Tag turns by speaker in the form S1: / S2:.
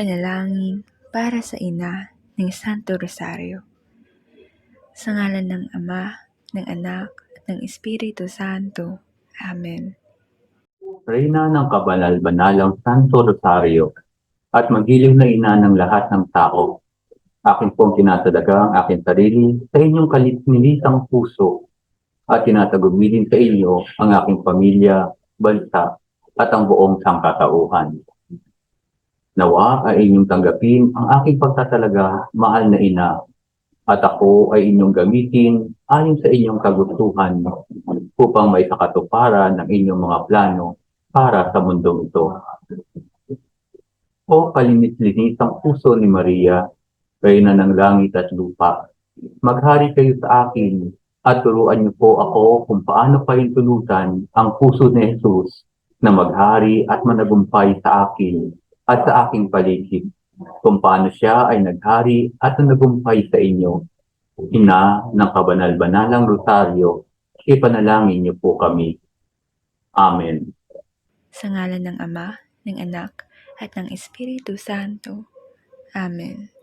S1: Panalangin para sa ina ng Santo Rosario. Sa ngalan ng Ama, ng Anak, at ng Espiritu Santo. Amen.
S2: Reyna ng kabanal-banalang Santo Rosario at magiliw na ina ng lahat ng tao. Akin pong tinatalaga ang aking sarili sa inyong kalit-nilitang puso at tinatagumilin sa inyo ang aking pamilya, bansa at ang buong sangkatauhan. Nawa ay inyong tanggapin. Ang aking pagtatalaga, mahal na ina, at ako ay inyong gamitin ayon sa inyong kagustuhan upang may sakatuparan ng inyong mga plano para sa mundong ito. O kalinis-linisang puso ni Maria, Reyna ng langit at lupa, maghari kayo sa akin at turuan niyo po ako kung paano pahintulutan ang puso ni Jesus na maghari at managumpay sa akin at sa aking paligid, kung paano siya ay naghari at nagumpay sa inyo. Ina ng kabanal-banalang rosaryo, ipanalangin niyo po kami. Amen.
S1: Sa ngalan ng Ama, ng Anak, at ng Espiritu Santo. Amen.